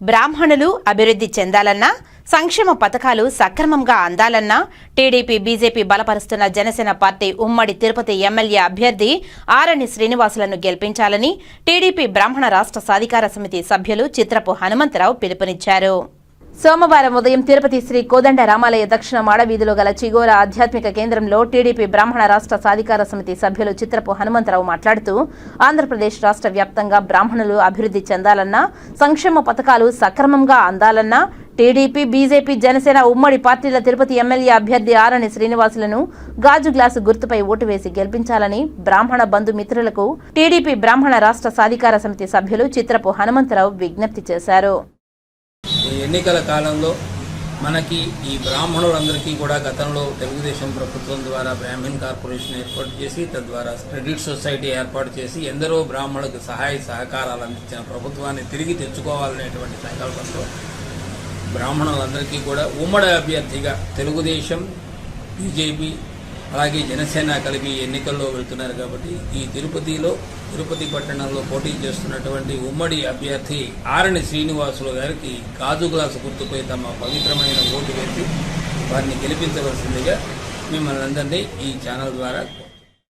బ్రాహ్మణులు అభివృద్ధి చెందాలన్నా సంక్షేమ పథకాలు సక్రమంగా అందాలన్నా టీడీపీ బీజేపీ బలపరుస్తున్న జనసేన పార్టీ ఉమ్మడి తిరుపతి ఎమ్మెల్యే అభ్యర్థి ఆరణి శ్రీనివాసులను గెలిపించాలని టీడీపీ బ్రాహ్మణ రాష్ట్ర సాధికార సమితి సభ్యులు చిత్రపు హనుమంతరావు పిలుపునిచ్చారు. సోమవారం ఉదయం తిరుపతి శ్రీ కోదండ రామాలయ దక్షిణ మాడవీధిలో గల చిగోర ఆధ్యాత్మిక కేంద్రంలో టీడీపీ బ్రాహ్మణ రాష్ట్ర సాధికార సమితి సభ్యులు చిత్రపు హనుమంతరావు మాట్లాడుతూ ఆంధ్రప్రదేశ్ రాష్ట్ర వ్యాప్తంగా బ్రాహ్మణులు అభివృద్ధి చెందాలన్నా సంక్షేమ పథకాలు సక్రమంగా అందాలన్నా టీడీపీ బీజేపీ జనసేన ఉమ్మడి పార్టీల తిరుపతి ఎమ్మెల్యే అభ్యర్థి ఆరణి శ్రీనివాసులను గాజు గ్లాసు గుర్తుపై ఓటు వేసి గెలిపించాలని బ్రాహ్మణ బంధుమిత్రులకు టీడీపీ బ్రాహ్మణ రాష్ట్ర సాధికార సమితి సభ్యులు చిత్రపు హనుమంతరావు విజ్ఞప్తి చేశారు. ఎన్నికల కాలంలో మనకి ఈ బ్రాహ్మణులందరికీ కూడా గతంలో తెలుగుదేశం ప్రభుత్వం ద్వారా బ్రాహ్మణ్ కార్పొరేషన్ ఏర్పాటు చేసి తద్వారా క్రెడిట్ సొసైటీ ఏర్పాటు చేసి ఎందరో బ్రాహ్మణులకు సహాయ సహకారాలు అందించిన ప్రభుత్వాన్ని తిరిగి తెచ్చుకోవాలనేటువంటి సంకల్పంతో బ్రాహ్మణులందరికీ కూడా ఉమ్మడి అభ్యర్థిగా తెలుగుదేశం బీజేపీ అలాగే జనసేన కలిపి ఎన్నికల్లో వెళ్తున్నారు కాబట్టి ఈ తిరుపతిలో తిరుపతి పట్టణంలో పోటీ చేస్తున్నటువంటి ఉమ్మడి అభ్యర్థి ఆరణి శ్రీనివాసులు గారికి గాజు గ్లాసు గుర్తుపై తమ పవిత్రమైన ఓటు వేసి వారిని గెలిపించవలసిందిగా మిమ్మల్ని అందరినీ ఈ ఛానల్ ద్వారా